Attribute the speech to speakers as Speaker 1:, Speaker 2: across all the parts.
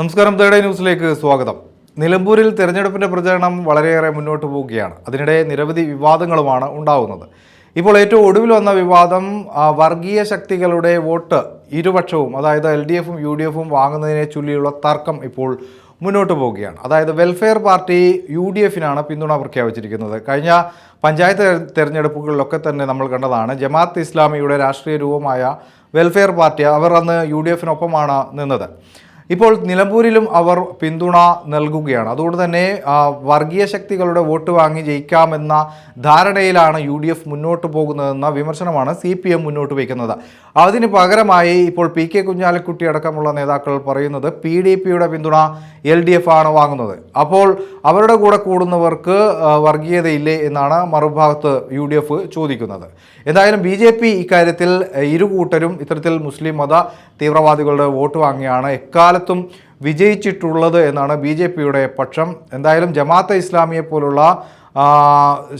Speaker 1: നമസ്കാരം തേർഡേ ന്യൂസിലേക്ക് സ്വാഗതം. നിലമ്പൂരിൽ തെരഞ്ഞെടുപ്പിന്റെ പ്രചരണം വളരെയേറെ മുന്നോട്ട് പോവുകയാണ്. അതിനിടെ നിരവധി വിവാദങ്ങളുമാണ് ഉണ്ടാകുന്നത് ഇപ്പോൾ ഏറ്റവും ഒടുവിൽ വന്ന വിവാദം വർഗീയ ശക്തികളുടെ വോട്ട് ഇരുപക്ഷവും അതായത് എൽ ഡി എഫും യു ഡി എഫും വാങ്ങുന്നതിനെ ചൊല്ലിയുള്ള തർക്കം ഇപ്പോൾ മുന്നോട്ട് പോവുകയാണ്. അതായത് വെൽഫെയർ പാർട്ടി യു ഡി എഫിനാണ് പിന്തുണ പ്രഖ്യാപിച്ചിരിക്കുന്നത്. കഴിഞ്ഞ പഞ്ചായത്ത് തെര- തെരഞ്ഞെടുപ്പുകളിലൊക്കെ തന്നെ നമ്മൾ കണ്ടതാണ് ജമാഅത്ത് ഇസ്ലാമിയുടെ രാഷ്ട്രീയ രൂപമായ വെൽഫെയർ പാർട്ടി അവർ അന്ന് യു ഡി എഫിനൊപ്പമാണ് നിന്നത്. ഇപ്പോൾ നിലമ്പൂരിലും അവർ പിന്തുണ നൽകുകയാണ്. അതുകൊണ്ട് തന്നെ വർഗീയ ശക്തികളുടെ വോട്ട് വാങ്ങി ജയിക്കാമെന്ന ധാരണയിലാണ് യു ഡി എഫ് മുന്നോട്ട് പോകുന്നതെന്ന വിമർശനമാണ് സി പി എം മുന്നോട്ട് വയ്ക്കുന്നത്. അതിന് പകരമായി ഇപ്പോൾ പി കെ കുഞ്ഞാലിക്കുട്ടി അടക്കമുള്ള നേതാക്കൾ പറയുന്നത് പി ഡി പിയുടെ പിന്തുണ എൽ ഡി എഫ് ആണ് വാങ്ങുന്നത്. അപ്പോൾ അവരുടെ കൂടെ കൂടുന്നവർക്ക് വർഗീയതയില്ലേ എന്നാണ് മറുഭാഗത്ത് യു ഡി എഫ് ചോദിക്കുന്നത്. എന്തായാലും ബി ജെ പി ഇക്കാര്യത്തിൽ ഇരു കൂട്ടരും ഇത്തരത്തിൽ മുസ്ലിം മത തീവ്രവാദികളുടെ വോട്ട് വാങ്ങിയാണ് എക്കാലത്തും വിജയിച്ചിട്ടുള്ളത് എന്നാണ് ബി ജെ പിയുടെ പക്ഷം. എന്തായാലും ജമാഅത്തെ ഇസ്ലാമിയെ പോലുള്ള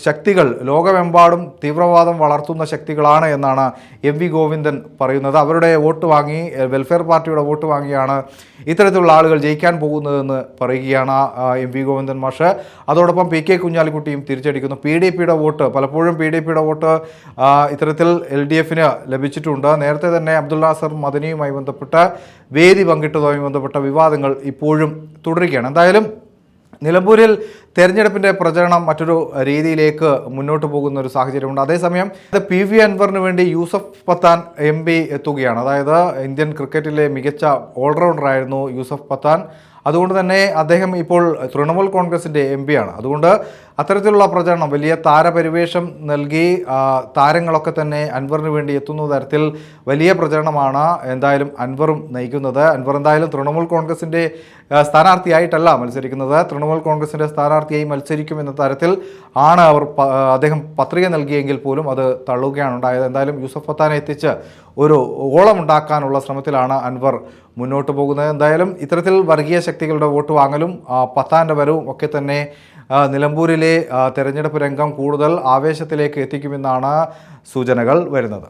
Speaker 1: ശക്തികൾ ലോകമെമ്പാടും തീവ്രവാദം വളർത്തുന്ന ശക്തികളാണ് എന്നാണ് എം വി ഗോവിന്ദൻ പറയുന്നത്. അവരുടെ വോട്ട് വാങ്ങി വെൽഫെയർ പാർട്ടിയുടെ വോട്ട് വാങ്ങിയാണ് ഇത്തരത്തിലുള്ള ആളുകൾ ജയിക്കാൻ പോകുന്നതെന്ന് പറയുകയാണ് എം വി ഗോവിന്ദൻ മാഷ്. അതോടൊപ്പം പി കെ കുഞ്ഞാലിക്കുട്ടിയും തിരിച്ചടിക്കുന്നു. പി ഡി പിയുടെ വോട്ട് പലപ്പോഴും പി ഡി പിയുടെ വോട്ട് ഇത്തരത്തിൽ എൽ ഡി എഫിന് ലഭിച്ചിട്ടുണ്ട്. നേരത്തെ തന്നെ അബ്ദുൽ നാസർ മദനിയുമായി ബന്ധപ്പെട്ട വേദി പങ്കിട്ടതുമായി ബന്ധപ്പെട്ട വിവാദങ്ങൾ ഇപ്പോഴും തുടരുകയാണ്. എന്തായാലും നിലമ്പൂരിൽ തെരഞ്ഞെടുപ്പിന്റെ പ്രചരണം മറ്റൊരു രീതിയിലേക്ക് മുന്നോട്ട് പോകുന്ന ഒരു സാഹചര്യമുണ്ട്. അതേസമയം പി വി അൻവറിന് വേണ്ടി യൂസഫ് പത്താൻ എം പി എത്തുകയാണ്. അതായത് ഇന്ത്യൻ ക്രിക്കറ്റിലെ മികച്ച ഓൾറൗണ്ടറായിരുന്നു യൂസഫ് പത്താൻ. അതുകൊണ്ട് തന്നെ അദ്ദേഹം ഇപ്പോൾ തൃണമൂൽ കോൺഗ്രസിന്റെ എം ആണ്. അതുകൊണ്ട് അത്തരത്തിലുള്ള പ്രചരണം വലിയ താരപരിവേഷം നൽകി താരങ്ങളൊക്കെ തന്നെ അൻവറിന് വേണ്ടി എത്തുന്ന തരത്തിൽ വലിയ പ്രചരണമാണ് എന്തായാലും അൻവറും നയിക്കുന്നത്. അൻവർ എന്തായാലും തൃണമൂൽ കോൺഗ്രസിന്റെ സ്ഥാനാർത്ഥിയായിട്ടല്ല മത്സരിക്കുന്നത്. തൃണമൂൽ കോൺഗ്രസിന്റെ സ്ഥാനാർത്ഥിയായി മത്സരിക്കുമെന്ന തരത്തിൽ ആണ് അവർ അദ്ദേഹം പത്രിക നൽകിയെങ്കിൽ പോലും അത് തള്ളുകയാണ് ഉണ്ടായത് എന്തായാലും യൂസഫ് ഫത്താനെ എത്തിച്ച് ഒരു ഓളം ഉണ്ടാക്കാനുള്ള ശ്രമത്തിലാണ് അൻവർ മുന്നോട്ട് പോകുന്നത്. എന്തായാലും ഇത്തരത്തിൽ വർഗീയ ശക്തികളുടെ വോട്ട് വാങ്ങലും പത്താന്റെ വരവും ഒക്കെ തന്നെ നിലമ്പൂരിലെ തെരഞ്ഞെടുപ്പ് രംഗം കൂടുതൽ ആവേശത്തിലേക്ക് എത്തിക്കുമെന്നാണ് സൂചനകൾ വരുന്നത്.